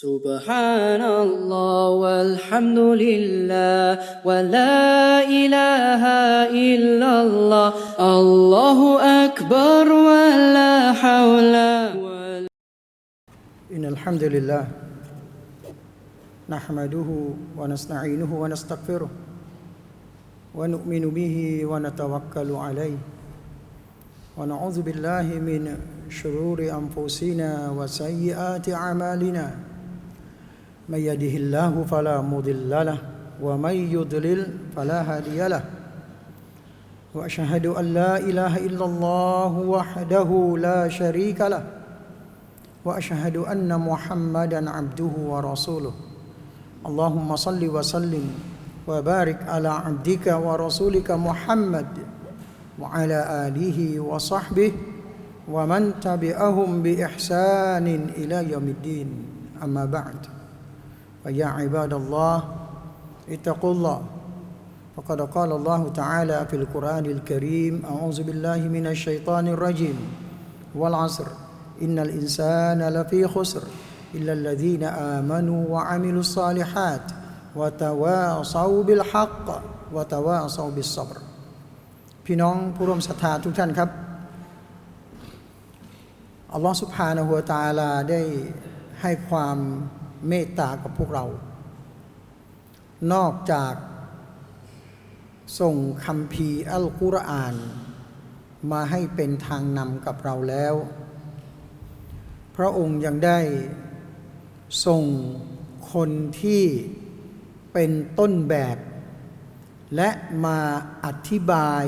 سبحان الله والحمد لله ولا إله إلا الله الله أكبر ولا حول ولا إن الحمد لله نحمده ونستعينه ونستغفره ونؤمن به ونتوكل عليه ونعوذ بالله من شرور أنفسنا وسيئات أعمالنا من يهده الله فلا مضل له ومن يضلل فلا هادي له. وأشهد أن لا إله إلا الله وحده لا شريك له وأشهد أن محمدا عبده ورسوله. اللهم صل وسلم وبارك على عبدك ورسولك محمد وعلى آله وصحبه ومن تبعهم بإحسان إلى يوم الدين. أما بعد. فيا عباد الله اتقوا الله فقد قال الله تعالى في القران الكريم اعوذ بالله من الشيطان الرجيم والعصر إن الإنسان لفي خسر إلا الذين آمنوا وعملوا الصالحات وتواصوا بالحق وتواصوا بالصبر พี่น้องผู้ร่วมศรัทธาทุกท่านครับ อัลลอฮฺสุบฮานะฮูวะตะอาลาได้ให้ความ เมตตากับพวกเรา นอกจากส่งคำพีอัลกุรอาน มาให้เป็นทางนำกับเราแล้ว พระองค์ยังได้ส่งคนที่เป็นต้นแบบ และมาอธิบาย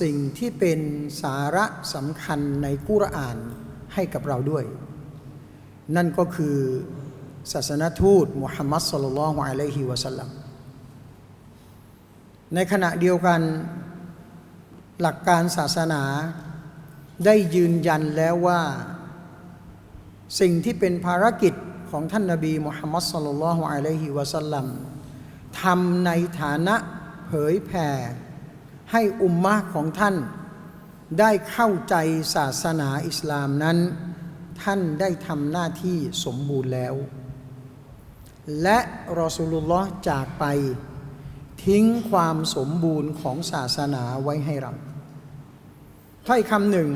สิ่งที่เป็นสาระสำคัญในกุรอานให้กับเราด้วย นั่นก็คือ ศาสนทูตมุฮัมมัดสลลัลอฮุอะลัยฮิวะสัลลัมในขณะเดียวกันหลักการศาสนาได้ยืนยันแล้วว่า สิ่งที่เป็นภารกิจของท่านนาบีมุฮัมมัดสลลัลฮุอะลัยฮิวะสัลลัมทำในฐานะเผยแผ่ให้อุมมะของท่าน ได้เข้าใจศาสนาอิสลามนั้น ท่านได้ทำหน้าที่สมบูรณ์แล้ว และรอสูลุลลอฮ์จากไปทิ้งความสมบูรณ์ของศาสนาไว้ให้เราถ้อยคำหนึ่ง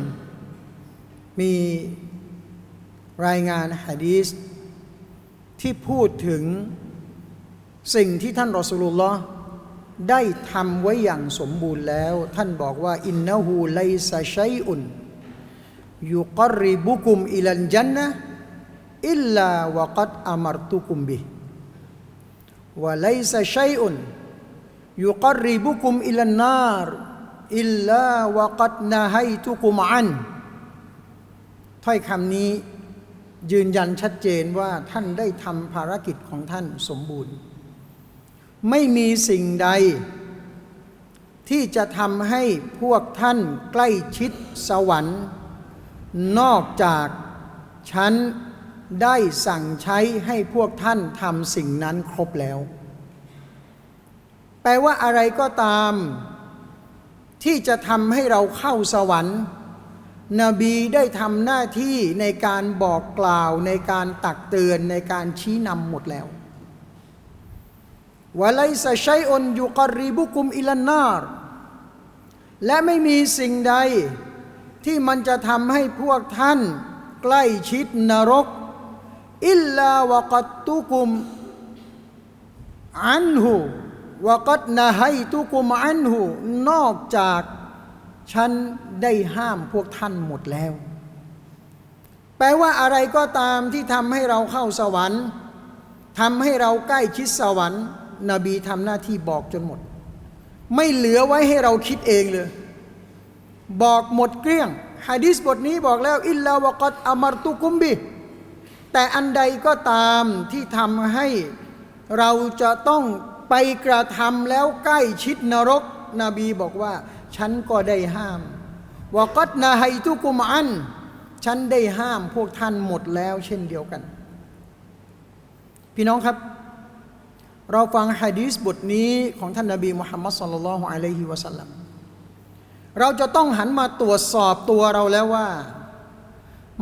มีรายงานฮะดีสที่พูดถึงสิ่งที่ท่านรอสูลุลลอฮ์ได้ทำไว้อย่างสมบูรณ์แล้ว ท่านบอกว่า อินนะฮูไลซาชัยอุนยุกริบุกุมอิลันจันนะอิลลาวะกัดอามรตุกุมบิ วะไลซาชัยอุนยุกริบุกุมอิลันนารอิลลาวะกัดนาไฮตุกุมอันถ้อยคำนี้ยืนยันชัดเจนว่าท่านได้ทำภารกิจของท่านสมบูรณ์ ไม่มีสิ่งใด ที่จะทำให้พวกท่านใกล้ชิดสวรรค์ นอกจากฉัน ได้สั่งใช้ให้พวกท่านทำสิ่งนั้นครบแล้ว แปลว่าอะไรก็ตาม ที่จะทำให้เราเข้าสวรรค์นบีได้ทำหน้าที่ในการบอกกล่าวในการตักเตือนในการชี้นำหมดแล้ววะไลซะชัยอนยุกริบุกุมอิลนนาร์และไม่มีสิ่งใดที่มันจะทำให้พวกท่านใกล้ชิดนรก อิลลาวะกัตตุกุมอันหูวะกัดนะไฮตุกุมอันหูนอกจากฉันได้ห้ามพวกท่านหมดแล้ว แปลว่าอะไรก็ตามที่ทำให้เราเข้าสวรรค์ทำให้เราใกล้ชิดสวรรค์ นบีทำหน้าที่บอกจนหมด ไม่เหลือไว้ให้เราคิดเองเลย บอกหมดเกลี้ยงฮะดิษบทนี้บอกแล้ว อิลลาวะกัดอามรตุกุมบิ แต่อันใดก็ตามที่ทำให้เราจะต้องไปกระทำแล้วใกล้ชิดนรก นบีบอกว่า ฉันก็ได้ห้ามวกัดนาไฮทุกุมอัน ฉันได้ห้ามพวกท่านหมดแล้วเช่นเดียวกัน พี่น้องครับ เราฟังฮะดีษบทนี้ของท่านนาบีมุฮัมมัดสุลลัลลอฮุอะลัยฮิวะสัลลัมเราจะต้องหันมาตรวจสอบตัวเราแล้วว่า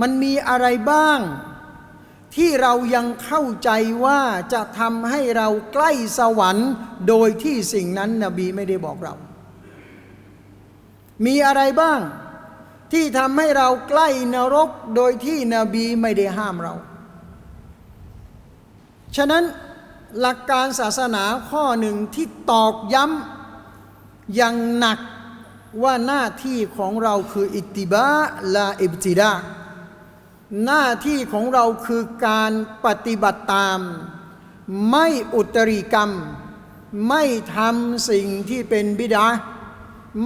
มันมีอะไรบ้าง ที่เรายังเข้าใจว่าจะทำให้เราใกล้สวรรค์ โดยที่สิ่งนั้นนบีไม่ได้บอกเรา มีอะไรบ้างที่ทำให้เราใกล้นรกโดยที่นบีไม่ได้ห้ามเรา ฉะนั้นหลักการศาสนาข้อหนึ่งที่ตอกย้ำอย่างหนักว่าหน้าที่ของเราคืออิตติบะลาอิบติดา หน้าที่ของเราคือการปฏิบัติตาม ไม่อุตริกรรม ไม่ทำสิ่งที่เป็นบิดา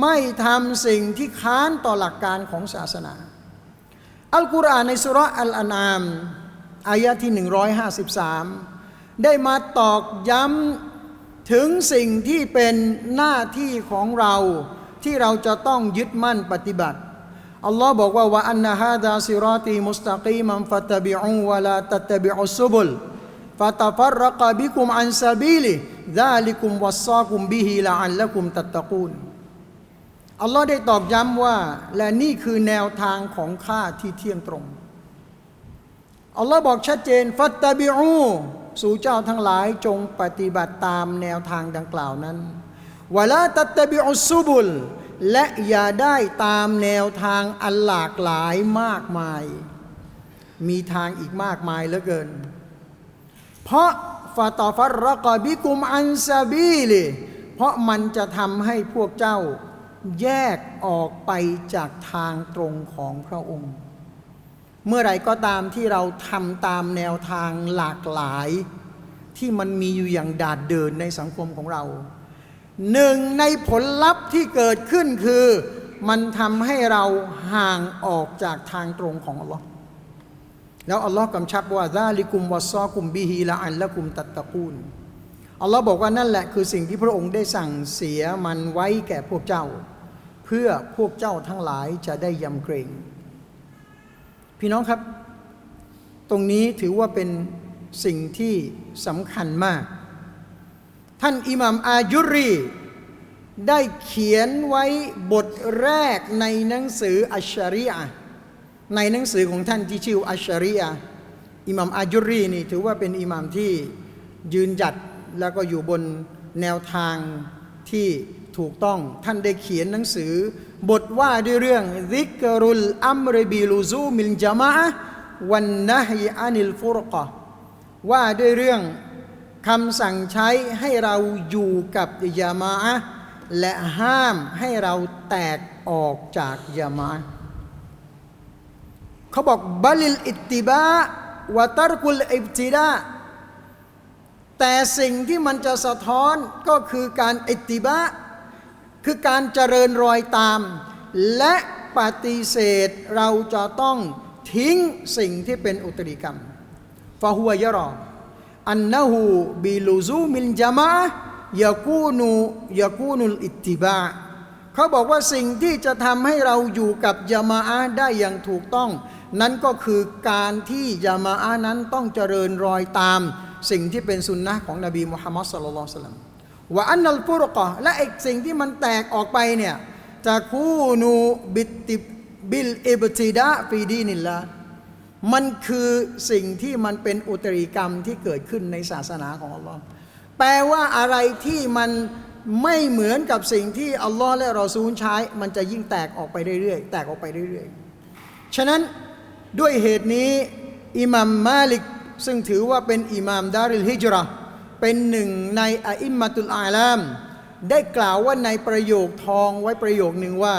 ไม่ทำสิ่งที่ค้านต่อหลักการของศาสนา อัลกุรอานในสุระอัลอานามอายะที่ 153 ได้มาตอกย้ำถึงสิ่งที่เป็นหน้าที่ของเราที่เราจะต้องยึดมั่นปฏิบัติ อัลลอฮ์บอกว่าว่าอันนะฮาดาซิรอตีมุสตะกีมันฟัตบิอูวะลาตัตบิอุซุบุลฟะตฟัรรกบิคุมอันซาบีลิดาลิคุมวัสซากุมบิฮิละอัลละกุมตัตตะกูนอัลลอฮ์ได้ตอกย้ำว่า และนี่คือแนวทางของข้าที่เที่ยงตรง อัลลอฮ์บอกชัดเจน ฟัตตบิอูสู่เจ้าทั้งหลายจงปฏิบัติตามแนวทางดังกล่าวนั้นวะลาตัตบิอุซุบุล และอย่าได้ตามแนวทางอันหลากหลายมากมาย มีทางอีกมากมายเหลือเกิน เพราะฟาตอฟัรรกบิกุมอันซาบีลิเพราะมันจะทำให้พวกเจ้าแยกออกไปจากทางตรงของพระองค์ เมื่อไรก็ตามที่เราทำตามแนวทางหลากหลาย ที่มันมีอยู่อย่างดาดเดินในสังคมของเรา หนึ่งในผลลัพธ์ที่เกิดขึ้นคือ มันทำให้เราห่างออกจากทางตรงของอัลลอฮ์แล้วอัลลอฮ์กำชับว่าซาลิกุมวะซอกุมบิฮีละอันละกุมตัตตะกูนอัลลอฮ์บอกว่านั่นแหละคือสิ่งที่พระองค์ได้สั่งเสียมันไว้แก่พวกเจ้า เพื่อพวกเจ้าทั้งหลายจะได้ยำเกรง พี่น้องครับ ตรงนี้ถือว่าเป็นสิ่งที่สำคัญมาก ท่านอิหมัมอายุรี ได้เขียนไว้บทแรกในหนังสืออัชชรีอะในหนังสือของท่านที่ชื่ออัชชรีอะอิหมัมอายุรีนี่ถือว่าเป็นอิหมัมที่ยืนหยัดแล้วก็อยู่บนแนวทางที่ถูกต้องท่านได้เขียนหนังสือ บทว่าด้วยเรื่องซิกรุลอัมรบิลูซูมิลจามะวันนะฮีอานิลฟุรกะว่าด้วยเรื่อง คำสั่งใช้ให้เราอยู่กับยามะและห้ามให้เราแตกออกจากยามะเขาบอกบัลิลอิตติบะวะตารกุลอิบติดาแต่สิ่งที่มันจะสะท้อนก็คือการอิตติบะคือการเจริญรอยตาม และปฏิเสธเราจะต้องทิ้งสิ่งที่เป็นอุตริกรรมฟาหัวยะรอ อันนะฮูบิลูซูมิลจามะยากูนูยากูนุลอิตติบะเขาบอกว่าสิ่งที่จะทำให้เราอยู่กับยามาอะได้อย่างถูกต้อง นั้นก็คือการที่ยามาอะนั้นต้องเจริญรอยตาม สิ่งที่เป็นสุนนะของนบีมุฮัมมัดสุลลัลสัลลัมว่าอันนัลฟุรกะและไอ้สิ่งที่มันแตกออกไปเนี่ยจะคูนูบิตติบิลอิบติดะฟีดีนิลลา มันคือสิ่งที่มันเป็นอุตริกรรมที่เกิดขึ้นในศาสนาของอัลลอฮ์แปลว่าอะไรที่มันไม่เหมือนกับสิ่งที่อัลลอฮ์และรอซูลใช้ มันจะยิ่งแตกออกไปเรื่อยๆ แตกออกไปเรื่อยๆ ฉะนั้นด้วยเหตุนี้อิหมัมมาลิก ซึ่งถือว่าเป็นอิหมัมดาริลฮิจราะเป็นหนึ่งในอิมมัตุลอาลาม ได้กล่าวว่าในประโยคทองไว้ประโยคหนึ่งว่า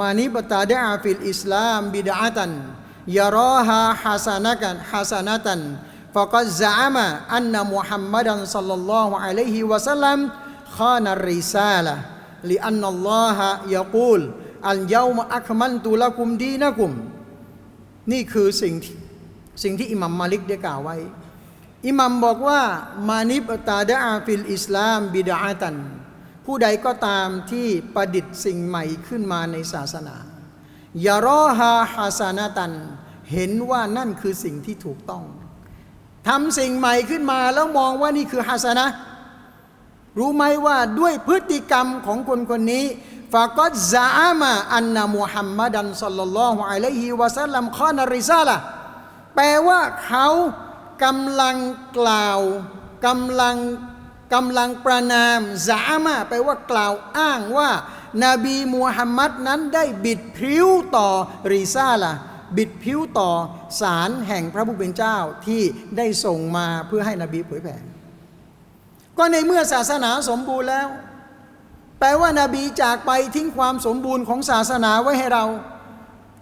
มานิบตาดอาฟิลอิสลามบิดาตัน ยารอฮาฮัสนะกันฮัสนะตันฟะกัซซะมะอันนะมุฮัมมัดันซัลลัลลอฮุอะลัยฮิวะสัลลัมขานัรริซาละลิอันนัลลอฮะยะกูลอัลยาวมะอัคมันตุละกุมดีนะกุม นี่คือสิ่งที่สิ่งที่อิหมัมมาลิกได้กล่าวไว้ อิหมัมบอกว่ามานิบตาดอาฟิลอิสลามบิดาตัน ผู้ใดก็ตามที่ประดิษฐ์สิ่งใหม่ขึ้นมาในศาสนา ยารอฮาฮัสานาตัน เห็นว่านั่นคือสิ่งที่ถูกต้องทำสิ่งใหม่ขึ้นมาแล้วมองว่านี่คือฮัสนะ รู้ไหมว่าด้วยพฤติกรรมของคนคนนี้ฟากัดซาอามาอันนามุฮัมมัดันสัลลัลลอฮุอะลัยฮิวะสัลลัมขอนาริซาละแปลว่าเขากำลังกล่าวกำลังกำลังประนามซามาแปลว่ากล่าวอ้างว่า นบีมูฮัมมัดนั้นได้บิดพิ้วต่อรีซาละบิดพิ้วต่อสารแห่งพระผู้เป็นเจ้าที่ได้ส่งมาเพื่อให้นบีเผยแผ่ก็ในเมื่อศาสนาสมบูรณ์แล้ว แปลว่านาบีจากไปทิ้งความสมบูรณ์ของศาสนาไว้ให้เรา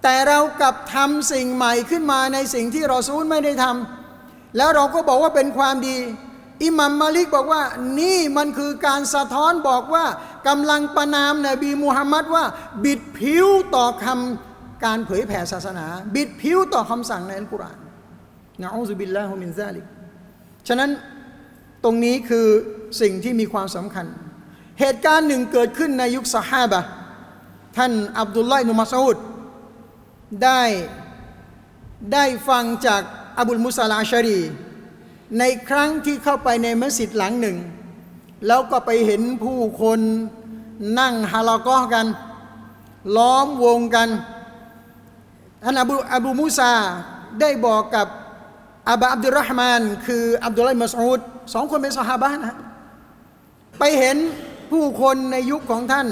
แต่เรากลับทำสิ่งใหม่ขึ้นมาในสิ่งที่รอซูลไม่ได้ทำแล้วเราก็บอกว่าเป็นความดี อิหมัมมาลิกบอกว่า นี่มันคือการสะท้อนบอกว่ากำลังประนามนบีมูฮัมมัดว่า บิดผิวต่อคำการเผยแผ่ศาสนา บิดผิวต่อคำสั่งในอัลกุรอานนะอูซุบิลลาฮุมินซาลิกฉะนั้นตรงนี้คือสิ่งที่มีความสำคัญ เหตุการณ์หนึ่งเกิดขึ้นในยุคสหาบะท่านอับดุลไลนุมัสอุดได้ได้ฟังจากอบุลมุสลาชารี ในครั้งที่เข้าไปในมัสยิดหลังหนึ่ง แล้วก็ไปเห็นผู้คนนั่งฮาลากอกัน ล้อมวงกันท่านอบูอบูมูซาได้บอกกับอาบะอับดุลรห์มาน คืออับดุลไลมัสอูดสองคนเป็นสหาบะนะไปเห็นผู้คนในยุคของท่าน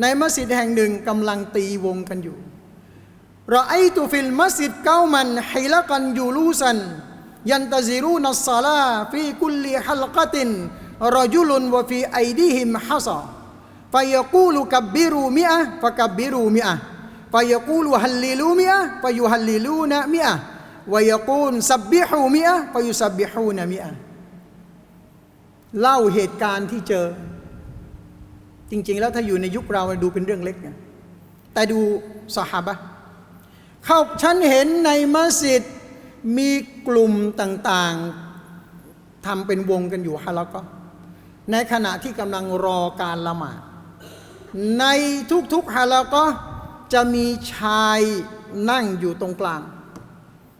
ในมัสยิดแห่งหนึ่งกำลังตีวงกันอยู่รอไอตุฟิลมัสยิดเก้ามันไฮละกันยูลูซัน ยันตะซิรูนัสซาลาฟีกุลลิฮัลกะตินรจุลุนวะฟีไอดิฮิมฮัซาฟยกูลุกับบิรูมิอะฟะกับบิรูมิอะฟยกูลุฮัลลิลูมิอะฟยุฮัลลิลูนะมิอะวยกูลซับบิฮูมิอะฟยุซับบิฮูนะมิอะเล่าเหตุการณ์ที่เจอ จริง ๆ แล้วถ้าอยู่ในยุคเราดูเป็นเรื่องเล็กนะแต่ดูสหาบะเข้าฉันเห็นในมัสยิด มีกลุ่มต่างๆทำเป็นวงกันอยู่ฮะแล้วก็ ในขณะที่กำลังรอการละหมาด ในทุกๆฮะแล้วก็จะมีชายนั่งอยู่ตรงกลาง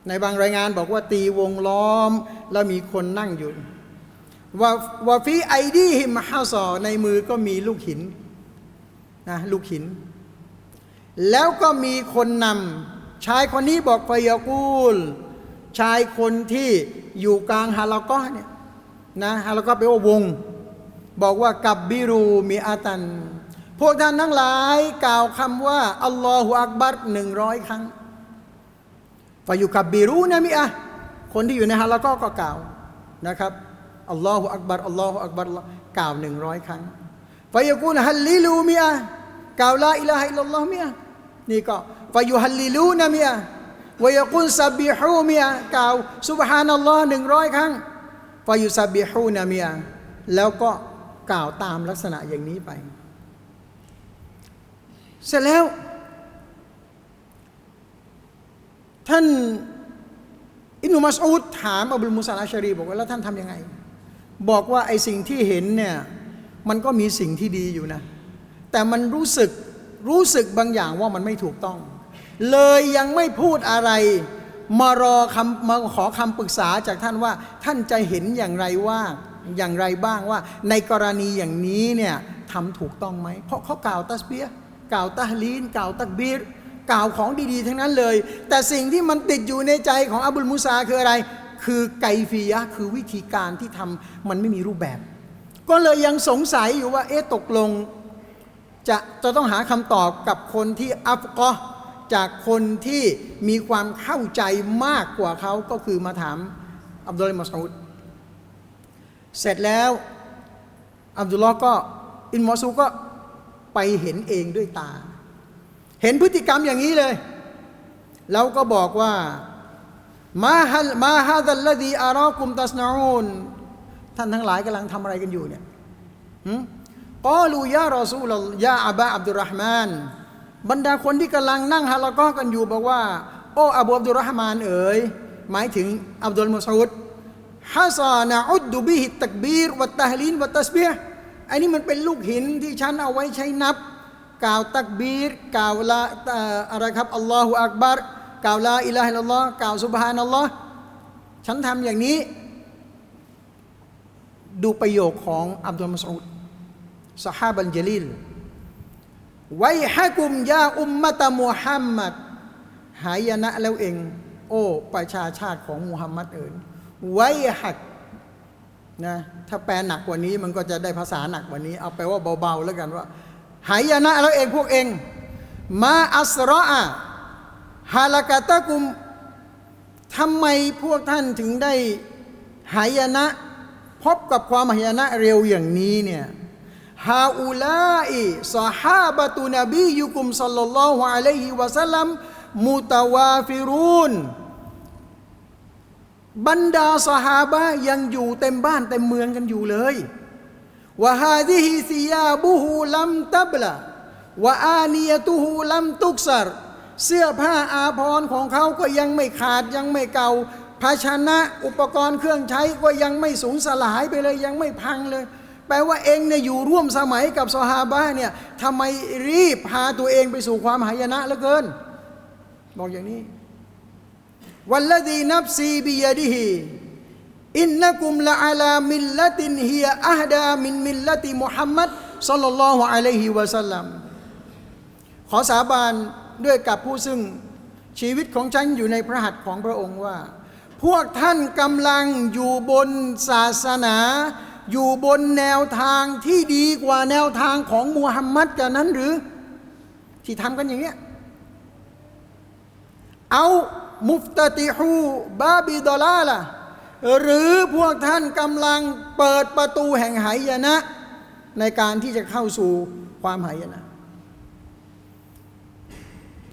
ในบางรายงานบอกว่าตีวงล้อมแล้วมีคนนั่งอยู่ว่าว่าฟีไอดีฮิมฮาซอในมือก็มีลูกหินนะลูกหิน แล้วก็มีคนนำชายคนนี้บอกฟยากูล ชายคนที่อยู่กลางฮาลากอเนี่ยนะฮาลากอแปลว่าวง บอกว่ากับบิรูมีอาตัน พวกท่านทั้งหลายกล่าวคำว่า อัลลอฮฺอักบัรหนึ่งร้อยครั้งฟายุกับบิรูนะมิอะคนที่อยู่ในฮาลากอก็กล่าวนะครับอัลลอฮฺอักบัรอัลลอฮฺอักบัรกล่าวหนึ่งร้อยครั้งฟายกูลฮัลลิลูมีอะกล่าวลาอิลาฮิลลัลลอฮ์มีอะนี่ก็ฟายุฮัลลิลูนะมีอะ วยกุลซับบิฮูเมีอะกล่าวซุบฮานัลลอฮ์หนึ่งร้อยครั้งฟายุซับบิฮูนะมีอะแล้วก็กล่าวตามลักษณะอย่างนี้ไป เสร็จแล้ว ท่านอินุมัสอูดถามอับดุลมุสาลาชารีบอกว่าแล้วท่านทำยังไง บอกว่าไอสิ่งที่เห็นเนี่ยมันก็มีสิ่งที่ดีอยู่นะ แต่มันรู้สึกรู้สึกบางอย่างว่ามันไม่ถูกต้อง เลยยังไม่พูดอะไร มารอคำมาขอคำปรึกษาจากท่านว่า ท่านจะเห็นอย่างไรว่าอย่างไรบ้างว่า ในกรณีอย่างนี้เนี่ยทำถูกต้องไหม เพราะเขากล่าวตัสเบียกล่าวตะฮลีนกล่าวตักบีรกล่าวของดีๆ ทั้งนั้นเลย แต่สิ่งที่มันติดอยู่ในใจของอับดุลมุซาคืออะไร คือไกฟียะคือวิธีการที่ทำมันไม่มีรูปแบบ ก็เลยยังสงสัยอยู่ว่าเอ๊ะตกลง จะจะต้องหาคำตอบกับคนที่อัฟกอ จากคนที่มีความเข้าใจมากกว่าเขาก็คือมาถามอับดุลลาห์มัสอูดเสร็จแล้วอับดุลลอฮ์ก็อินมอซูก็ไปเห็นเองด้วยตา เห็นพฤติกรรมอย่างนี้เลย แล้วก็บอกว่ามาฮัลมาฮาดัลลดีอารากุมตัสนาอูนท่านทั้งหลายกำลังทำอะไรกันอยู่เนี่ยกอลูยารอซูลยาอับะอับดุลรหมาน บรรดาคนที่กำลังนั่งฮะละก็กันอยู่บอกว่า โอ้อบูอับดุลรห์มานเอ๋ยหมายถึงอับดุลมุสอุดฮะซานะอุดดุบิฮิตักบีรวัตตะฮลีนวัตตัสเบีฮอันนี้มันเป็นลูกหินที่ฉันเอาไว้ใช้นับ กล่าวตักบีรกล่าวละอะไรครับอัลลอฮฺอักบัรกล่าวละอิลาฮิลลอฮ์กล่าวสุบฮานัลลอฮ์ฉันทำอย่างนี้ ดูประโยคของอับดุลมัสอุดสหาบันเจลิล ไว้ฮะกุมยาอุมมะตะมุฮัมมัดหายนะแล้วเอง โอ้ ประชาชาติของมุฮัมมัดเอ๋ยไว้หักนะถ้าแปลหนักกว่านี้มันก็จะได้ภาษาหนักกว่านี้ เอาไปว่าเบาๆแล้วกันว่า หายนะแล้วเองพวกเอง มาอัสรออะฮาลากาตะกุมทำไมพวกท่านถึงได้หายนะ พบกับความหายนะเร็วอย่างนี้เนี่ย ฮาอูลาอิสหาบะตุนบียุกุมสัลลัลลอฮุอะลัยฮิวะสัลลัมมุตาวาฟิรุนบรรดาสหาบะยังอยู่เต็มบ้านเต็มเมืองกันอยู่เลยวะฮาดิฮิซิยาบุฮูลัมตับละวะอานียตุฮูลัมตุกซารเสื้อผ้าอาภรณ์ของเขาก็ยังไม่ขาดยังไม่เก่า ภาชนะอุปกรณ์เครื่องใช้ก็ยังไม่สูญสลายไปเลยยังไม่พังเลย แปลว่าเองเนี่ยอยู่ร่วมสมัยกับซอฮาบะเนี่ยทำไมรีบพาตัวเองไปสู่ความหายนะเหลือเกิน บอกอย่างนี้วัลลดีนับซีบียดีฮีอินนักุมละอาลามิลลตินฮียอัฮดามินมิลลติมุฮัมมัดสัลลัลลอฮุอะลัยฮิวะสัลลัมขอสาบานด้วยกับผู้ซึ่งชีวิตของฉันอยู่ในพระหัตถ์ของพระองค์ว่า พวกท่านกำลังอยู่บนศาสนา อยู่บนแนวทางที่ดีกว่าแนวทางของมูฮัมมัดกันนั้นหรือ ที่ทำกันอย่างเนี้ยเอามุฟตติฮูบาบิดอลาล่ะหรือพวกท่านกำลังเปิดประตูแห่งหายนะ ในการที่จะเข้าสู่ความหายนะ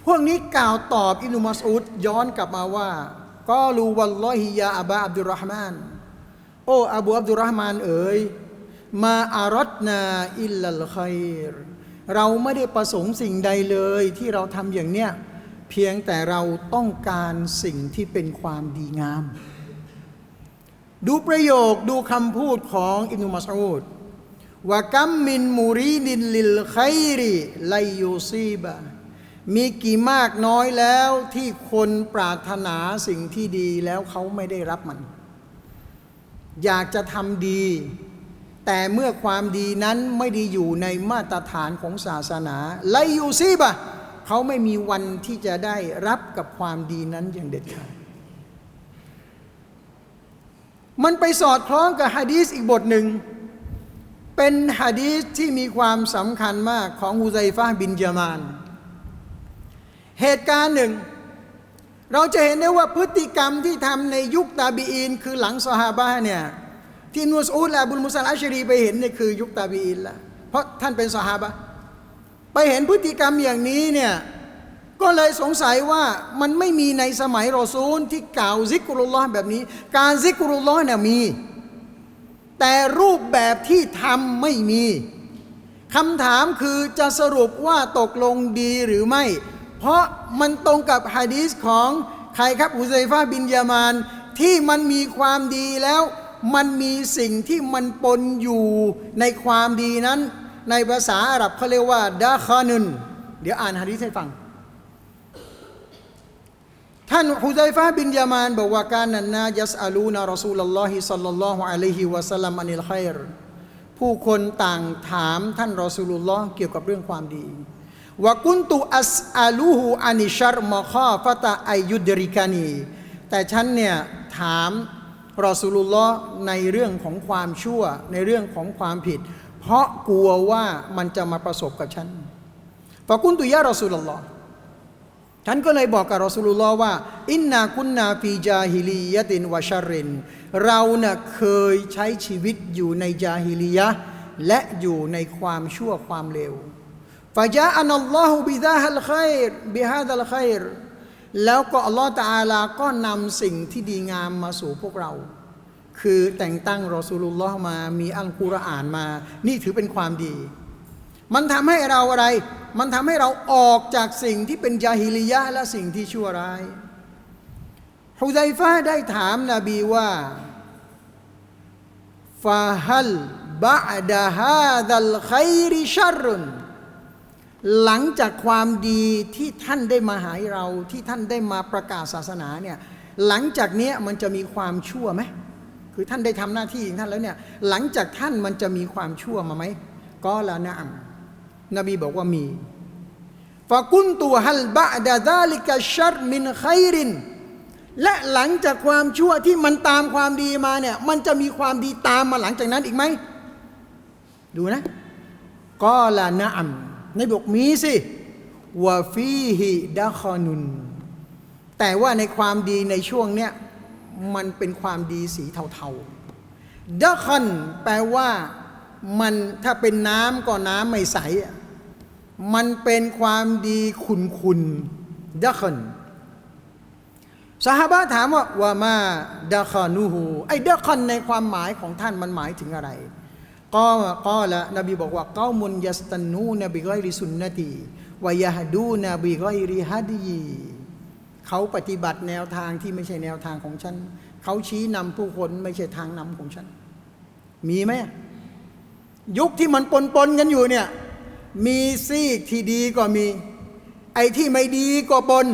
พวกนี้กล่าวตอบอิบนุมัสอุดย้อนกลับมาว่าก็รูวัลลอฮิยาอับาอับดุลรห์มาน อ้อบูอับดุลรห์มานเอ๋ยมาอารอดนาอิลลัลคัยเราไม่ได้ประสงค์สิ่งใดเลยที่เราทำอย่างเนี้ยเพียงแต่เราต้องการสิ่งที่เป็นความดีงาม ดูประโยคดูคำพูดของอินุมัสอูดว่ากัมมินมูรีดินลิลไคริไลยูซีบะมีกี่มากน้อยแล้วที่คนปรารถนาสิ่งที่ดีแล้วเขาไม่ได้รับมัน อยากจะทำดี แต่เมื่อความดีนั้นไม่ได้อยู่ในมาตรฐานของศาสนาไลยูซีบะเขาไม่มีวันที่จะได้รับกับความดีนั้นอย่างเด็ดขาดมันไปสอดคล้องกับฮะดีษอีกบทหนึ่ง เป็นฮะดีษที่มีความสำคัญมากของฮุไซฟาบินยามาน เหตุการณ์หนึ่ง เราจะเห็นได้ว่าพฤติกรรมที่ทำในยุคตาบีอีนคือหลังซอฮาบะเนี่ยที่นูสอูดและบุลมุสัลอัชรีไปเห็นเนี่ยคือยุคตาบีอีนละเพราะท่านเป็นซอฮาบะไปเห็นพฤติกรรมอย่างนี้เนี่ยก็เลยสงสัยว่ามันไม่มีในสมัยรอซูลที่กล่าวซิกรุลลอฮ์แบบนี้ การซิกรุลลอฮ์เนี่ยมี แต่รูปแบบที่ทำไม่มีคำถามคือจะสรุปว่าตกลงดีหรือไม่ เพราะมันตรงกับฮะดีษของใครครับอุซัยฟาบินยามานที่มันมีความดีแล้ว มันมีสิ่งที่มันปนอยู่ในความดีนั้น ในภาษาอาหรับเขาเรียกว่าดาคานุนเดี๋ยวอ่านฮะดีษให้ฟัง ท่านฮุซัยฟาบินยามานบอกว่าการนันนายัสอาลูนารอซูลลอฮิสัลลัลลอฮุอะลัยฮิวะสัลลัมอานิลขัยรผู้คนต่างถามท่านรอซูลุลลอฮ์เกี่ยวกับเรื่องความดี วกุนตุอัสอาลูฮูอานิชัรมะข้อฟะตะอายุดริกานีแต่ฉันเนี่ยถามรอซูลุลลอในเรื่องของความชั่วในเรื่องของความผิด เพราะกลัวว่ามันจะมาประสบกับฉันฟะกุนตุยะรอซูลุลลอฉันก็เลยบอกกับรอสูลุลลอว่า อินนาคุนนาฟีจาฮิลียะตินวะชาริน เราเน่ะเคยใช้ชีวิตอยู่ในจาฮิลียะและอยู่ในความชั่วความเลว ฟาจาอันอัลลอฮฺบิดาฮัลขัยรบิฮาดัลขัยรแล้วก็อัลลอฮฺตะอาลาก็นำสิ่งที่ดีงามมาสู่พวกเรา คือแต่งตั้งรอสูลุลลอฮ์มา มีอัลกุรอานมา นี่ถือเป็นความดี มันทำให้เราอะไร มันทำให้เราออกจากสิ่งที่เป็นจาฮิลิยะและสิ่งที่ชั่วร้ายฮุไซฟาได้ถามนาบีว่าฟาฮัลบะดะฮาดัลขัยริชัรุน หลังจากความดีที่ท่านได้มาหาเราที่ท่านได้มาประกาศศาสนาเนี่ยหลังจากนี้มันจะมีความชั่วไหมคือท่านได้ทำหน้าที่ของท่านแล้วเนี่ยหลังจากท่านมันจะมีความชั่วมาไหมก็ละนะอัมนบีบอกว่ามีฟากุนตูฮัลบะดาดาลิกะชัรมินไครินและหลังจากความชั่วที่มันตามความดีมาเนี่ยมันจะมีความดีตามมาหลังจากนั้นอีกไหมดูนะก็ละนะอัม นบอกมีสิวะฟีฮิดะคอนุน แต่ว่าในความดีในช่วงเนี้ยมันเป็นความดีสีเทาๆดะคอนแปลว่ามันถ้าเป็นน้ำก็น้ำไม่ใสอะมันเป็นความดีขุนขุนดะคอนสหบะถามว่าว่ามาดะคอนูฮูไอ้ดะคอนในความหมายของท่านมันหมายถึงอะไร ก็ก็ละนบีบอกว่าเก้ามุนยัสตันนูนบิกอยริสุนนตีวายาดูนบิกอยริฮัดีเขาปฏิบัติแนวทางที่ไม่ใช่แนวทางของฉัน เขาชี้นำผู้คนไม่ใช่ทางนำของฉัน มีไหมยุคที่มันปนปนกันอยู่เนี่ย มีซีกที่ดีก็มี ไอ้ที่ไม่ดีก็ปน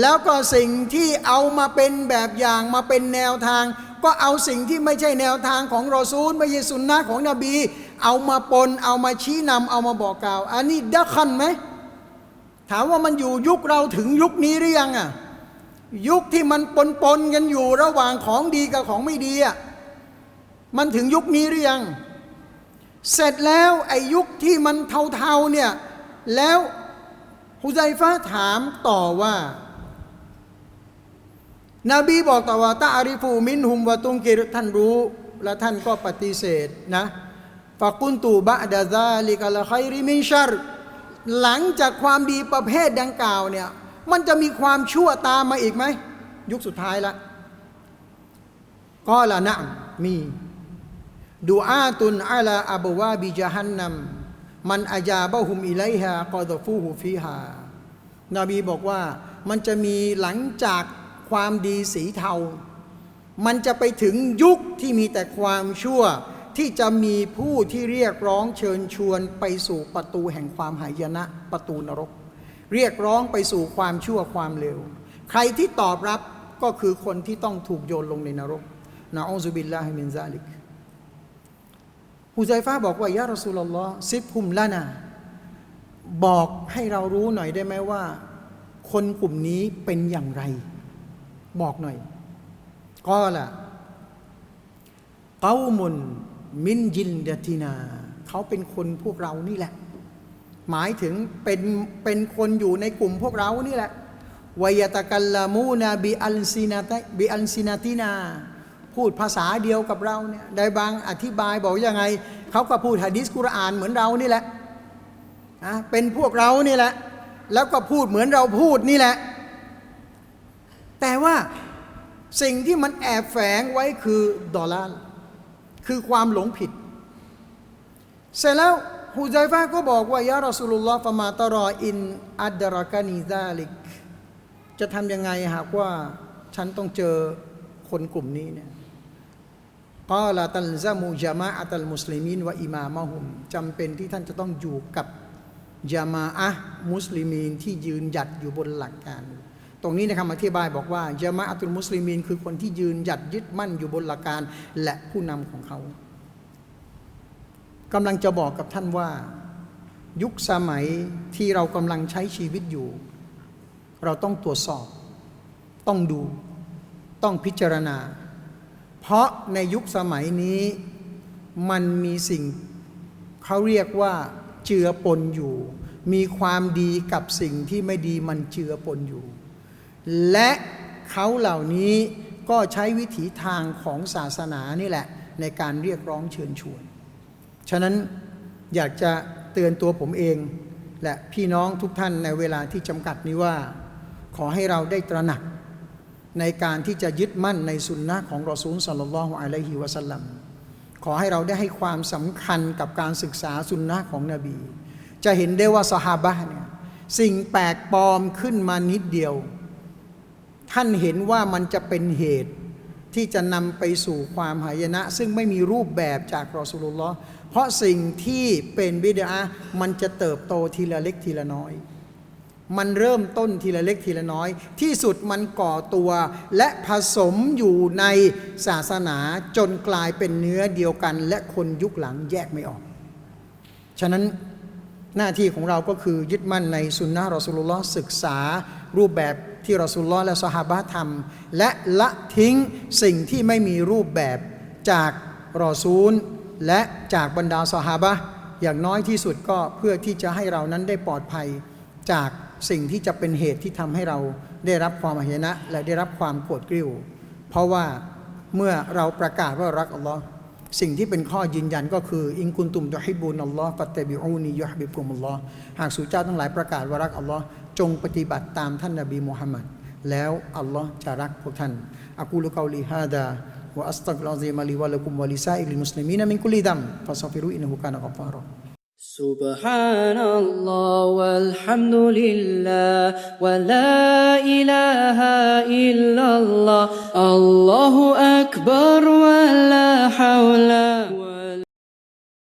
แล้วก็สิ่งที่เอามาเป็นแบบอย่างมาเป็นแนวทาง ก็เอาสิ่งที่ไม่ใช่แนวทางของรอซูลไม่ใช่สุนนะของนบี เอามาปน เอามาชี้นำเอามาบอกกล่าว อันนี้ดักคันไหมถามว่ามันอยู่ยุคเราถึงยุคนี้หรือยังอะยุคที่มันปนปนกันอยู่ระหว่างของดีกับของไม่ดีอะมันถึงยุคนี้หรือยัง เสร็จแล้วไอ้ยุคที่มันเทาๆเนี่ยแล้วฮุไซฟ้าถามต่อว่า นบีบอกต่อว่าตาอาริฟูมินหุมวะตุงกิรท่านรู้ และท่านก็ปฏิเสธนะฟากุนตูบะดาซาลิกะละไคริมินชัรหลังจากความดีประเภทดังกล่าวเนี่ยมันจะมีความชั่วตามมาอีกไหม ยุคสุดท้ายละก็ละนะมีดูอาตุนอาลาอับวาบิจฮันนัมมันอาจาบะฮุมอิไลฮากอดฟูฮูฟีฮานบีบอกว่ามันจะมีหลังจาก ความดีสีเทา มันจะไปถึงยุคที่มีแต่ความชั่ว ที่จะมีผู้ที่เรียกร้องเชิญชวนไปสู่ประตูแห่งความหายนะประตูนรก เรียกร้องไปสู่ความชั่วความเลวใครที่ตอบรับก็คือคนที่ต้องถูกโยนลงในนรกนะอูซุบิลลาฮิมินซาลิกฮุไซฟ้าบอกว่ายะรอสูลลอฮ์ซิบฮุมละนาบอกให้เรารู้หน่อยได้ไหมว่า คนกลุ่มนี้เป็นอย่างไร บอกหน่อยก็ล่ะเกามุนมินยินดตินา เขาเป็นคนพวกเรานี่แหละ หมายถึงเป็นเป็นคนอยู่ในกลุ่มพวกเรานี่แหละวยตะกัลลามูนาบิอัลซินาตบิอัลซินาตินา พูดภาษาเดียวกับเราเนี่ยได้บางอธิบายบอกยังไง เขาก็พูดหะดีษกุรอานเหมือนเรานี่แหละนะเป็นพวกเรานี่แหละ แล้วก็พูดเหมือนเราพูดนี่แหละ แต่ว่าสิ่งที่มันแอบแฝงไว้คือดอลลาร์คือความหลงผิด เสร็จแล้วฮุไซฟาก็บอกว่ายารอสุลลอฮ์ฟะมาตรออินอัดดรากานีซาลิก จะทำยังไงหากว่าฉันต้องเจอคนกลุ่มนี้เนี่ยกาลาตัลซามูจามาอัตัลมุสลิมินวะอิมามะฮุมจำเป็นที่ท่านจะต้องอยู่กับยามาอะห์มุสลิมีนที่ยืนหยัดอยู่บนหลักการ ตรงนี้ในคำอธิบายบอกว่ายามาอะตุลมุสลิมีนคือคนที่ยืนหยัดยึดมั่นอยู่บนหลักการและผู้นำของเขากำลังจะบอกกับท่านว่า ยุคสมัยที่เรากำลังใช้ชีวิตอยู่ เราต้องตรวจสอบ ต้องดู ต้องพิจารณา เพราะในยุคสมัยนี้มันมีสิ่งเขาเรียกว่าเจือปนอยู่ มีความดีกับสิ่งที่ไม่ดีมันเจือปนอยู่ และเขาเหล่านี้ก็ใช้วิถีทางของศาสนานี่แหละ ในการเรียกร้องเชิญชวน ฉะนั้นอยากจะเตือนตัวผมเอง และพี่น้องทุกท่านในเวลาที่จำกัดนี้ว่า ขอให้เราได้ตระหนัก ในการที่จะยึดมั่นในสุนนะของรอซูลสัลลัลลอฮุอะลัยฮิวะสัลลัมขอให้เราได้ให้ความสำคัญกับการศึกษาสุนนะของนบี จะเห็นได้ว่าสหาบะเนี่ยสิ่งแปลกปลอมขึ้นมานิดเดียว ท่านเห็นว่ามันจะเป็นเหตุที่จะนำไปสู่ความหายนะ ซึ่งไม่มีรูปแบบจากรอสูลุลลอฮ์เพราะสิ่งที่เป็นบิดามันจะเติบโตทีละเล็กทีละน้อย มันเริ่มต้นทีละเล็กทีละน้อย ที่สุดมันก่อตัว และผสมอยู่ในศาสนาจนกลายเป็นเนื้อเดียวกัน และคนยุคหลังแยกไม่ออก ฉะนั้นหน้าที่ของเราก็คือยึดมั่นในสุนนะรอสูลุลลอฮ์ศึกษารูปแบบ ที่รอสูลลอและสหาบะห์ทำและละทิ้งสิ่งที่ไม่มีรูปแบบจากรอซูล และจากบรรดาสหาบะห์อย่างน้อยที่สุดก็เพื่อที่จะให้เรานั้นได้ปลอดภัยจากสิ่งที่จะเป็นเหตุที่ทำให้เราได้รับความอายนะ และได้รับความโกรธกริ้ว เพราะว่าเมื่อเราประกาศว่ารักอัลลอฮ์สิ่งที่เป็นข้อยืนยันก็คือ อิงกุนตุมตุฮิบูนอัลลอฮ์ฟัตเตบิอูนียุฮบิบุกุมอัลลอฮ์หากสู่เจ้าทั้งหลายประกาศว่ารักอัลลอฮ์ จงปฏิบัติตามท่านนบีมุฮัมมัด แล้วอัลลอฮ์จะรักพวกท่านอักูลุกาลีฮาดาวะอัสตักลอซีมาลีวะลักุมวะลิซาอิลิมุสลิมีนมินกุลิดัมฟาซาฟิรุอินฮุกานะกัฟฟารอ سبحان الله والحمد لله ولا إله إلا الله الله أكبر ولا حول